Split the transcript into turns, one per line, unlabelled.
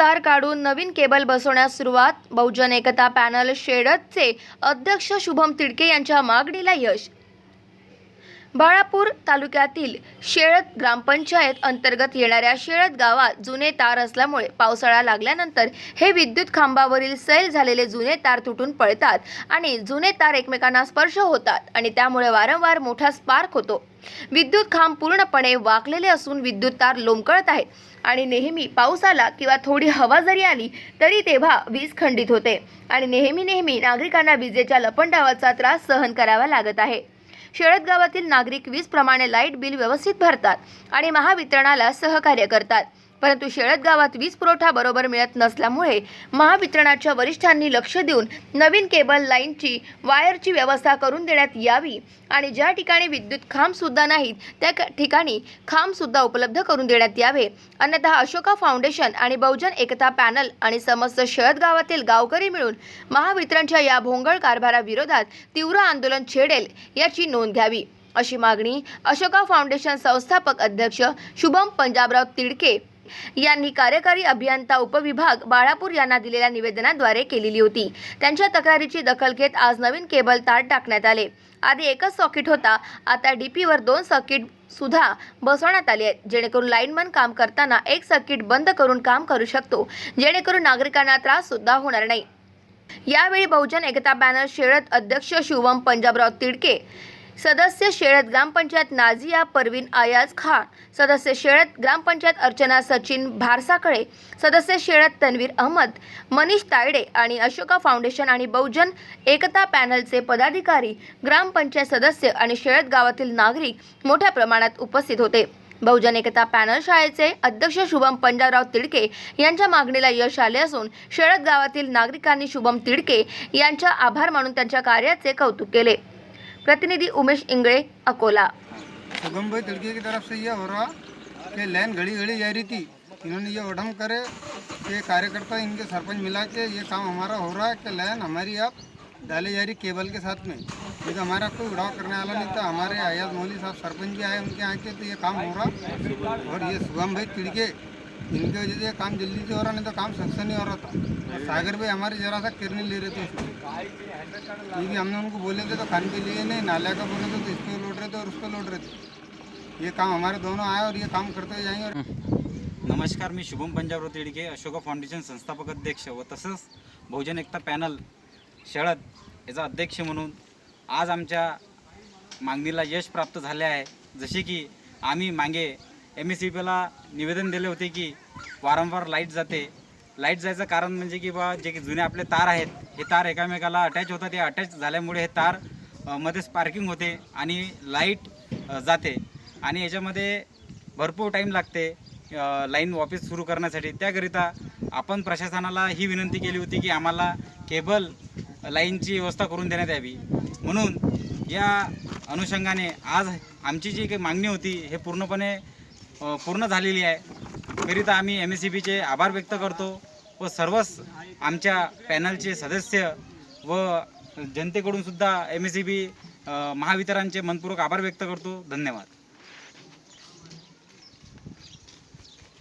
तार काढून नवीन केबल बसवण्यास सुरुवात. बहुजन एकता पॅनल शेडतचे अध्यक्ष शुभम तिडके यांच्या मागणीला यश. बाळापूर तालुक्यातील शेळत ग्रामपंचायत अंतर्गत येणाऱ्या शेळत गावात जुने तार असल्यामुळे पावसाळा लागल्यानंतर हे विद्युत खांबावरील सैल झालेले जुने तार तुटून पळतात आणि जुने तार एकमेकांना स्पर्श होतात आणि त्यामुळे वारंवार मोठा स्पार्क होतो. विद्युत खांब पूर्णपणे वाकलेले असून विद्युत तार लोंबकळत आहेत आणि नेहमी पाऊस आला किंवा थोडी हवा जरी आली तरी तेव्हा वीज खंडित होते आणि नेहमी नेहमी नागरिकांना विजेच्या लपंडावाचा त्रास सहन करावा लागत आहे. शेळद गावातील नागरिक वीज प्रमाणे लाइट बिल व्यवस्थित भरतात आणि महावितरणाला सहकार्य करतात. परंतु शेळत गावात वीज पुरवठा बरोबर मिळत नसल्यामुळे महावितरणाच्या वरिष्ठांनी लक्ष देऊन नवीन केबल लाईनची वायरची व्यवस्था करून देण्यात यावी आणि ज्या ठिकाणी विद्युत खांबसुद्धा नाहीत त्या ठिकाणी खांबसुद्धा उपलब्ध करून देण्यात यावे. अन्यथा अशोका फाउंडेशन आणि बहुजन एकता पॅनल आणि समस्त शेळत गावातील गावकरी मिळून महावितरणच्या या भोंगळ कारभाराविरोधात तीव्र आंदोलन छेडेल याची नोंद घ्यावी. अशी मागणी अशोका फाउंडेशन संस्थापक अध्यक्ष शुभम पंजाबराव तिडके यांनी कार्यकारी अभियंता उपविभाग बाळापूर यांना दिलेल्या निवेदनाद्वारे केलेली होती. त्यांच्या तक्रारीची दखल घेत आज नवीन केबल तार टाकण्यात आले. आधी एकच सॉकेट होता आता डीपीवर दोन सॉकेट सुद्धा बसवण्यात आले आहेत. जेणेकरून लाईनमन काम करताना एक सर्किट बंद करून काम करू शकतो. जेणेकरून नागरिकांना त्रास सुद्धा होणार नाही. यावेळी बहुजन एकता बॅनर शेळत अध्यक्ष शिवम पंजाबराव तिडके सदस्य शेळत ग्रामपंचायत नाझिया परवीन आयाज खान सदस्य शेळत ग्रामपंचायत अर्चना सचिन भारसाकळे सदस्य शेळत तन्वीर अहमद मनीष तायडे आणि अशोका फाउंडेशन आणि बहुजन एकता पॅनलचे पदाधिकारी ग्रामपंचायत सदस्य आणि शेळत गावातील नागरिक मोठ्या प्रमाणात उपस्थित होते. बहुजन एकता पॅनल शाळेचे अध्यक्ष शुभम पंजाबराव तिडके यांच्या मागणीला यश आले असून शेळत गावातील नागरिकांनी शुभम तिडके यांच्या आभार मानून त्यांच्या कार्याचे कौतुक केले. प्रतिनिधी उमेश इंगड़े, अकोला।
सुगम भाई तिड़की की तरफ़ से ये हो रहा कि लाइन घड़ी घड़ी जा रही थी। इन्होंने ये उड़म करे कि कार्यकर्ता इनके सरपंच मिला के ये काम हमारा हो रहा है कि लाइन हमारी आप डाली जा रही केबल के साथ में। क्योंकि हमारा कोई उड़ाव करने वाला नहीं था। हमारे अयाज मौली साहब सरपंच भी आए उनके यहाँ के तो ये काम हो रहा। और ये शुभम भाई तिड़के इनकी वजह से ये काम जल्दी से हो रहा नहीं तो काम सक्सेस नहीं हो रहा था और सागर भाई हमारे जरा सा किरने ले रहे थे क्योंकि हमने उनको बोले थे तो खाने के लिए नहीं नाले का बोले थे तो इस पर लौट रहे थे और उस पर लौट रहे थे. ये काम हमारे दोनों आए और ये काम करते जाएंगे और
नमस्कार मी शुभम पंजाबराव तिडके अशोका फाउंडेशन संस्थापक अध्यक्ष व तसंच बहुजन एकता पॅनल शरद याचा अध्यक्ष म्हणून आज आमच्या मागणीला यश प्राप्त झाले आहे. जसे की आम्ही मागे एम एस सी पीला निवेदन दिले होते की वारंवार लाइट जाते. लाइट जायचं कारण म्हणजे की बा जे की जुने आपले तार आहेत हे तार एकामेकाला अटॅच होतात. ते अटॅच झाल्यामुळे हे तारमध्ये स्पार्किंग होते आणि लाइट जाते. आणि याच्यामध्ये भरपूर टाईम लागते लाईन वापस सुरू करण्यासाठी. त्याकरिता आपण प्रशासनाला ही विनंती केली होती की आम्हाला केबल लाईनची व्यवस्था करून देण्यात यावी. म्हणून या अनुषंगाने आज आमची जी काही मागणी होती हे पूर्णपणे पूर्ण झालेली आहे. करिता आम्ही एम एस सी बीचे आभार व्यक्त करतो व सर्वच आमच्या पॅनलचे सदस्य व जनतेकडूनसुद्धा एम एस सी बी महावितरणचे मनपूर्वक आभार व्यक्त करतो. धन्यवाद.